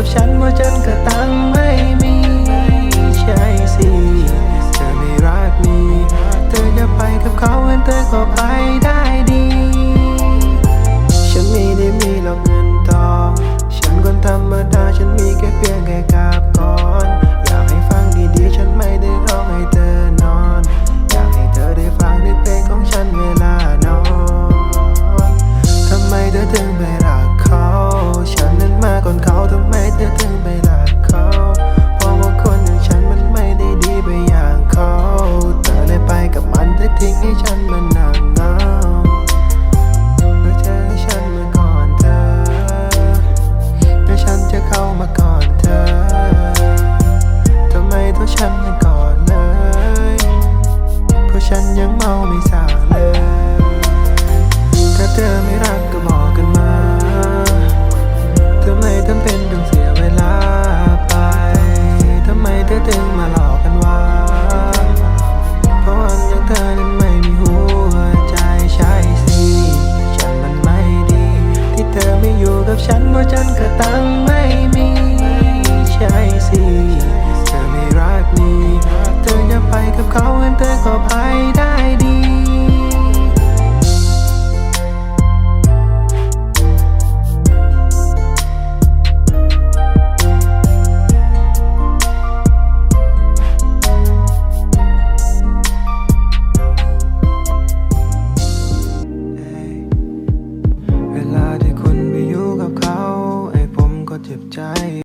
กับฉันเมื่อฉันก็ตังไม่มีใช่สิเธอไม่รักมีเธอจะไปกับเขาเอเธอก็ไปได้ดี ฉันไม่ได้มีหรอกเงินทองฉันคนธรรมดาฉันมีแค่เพียงแค่กาบกอ thing is ฉันว่าฉันก็ตังไม่ I.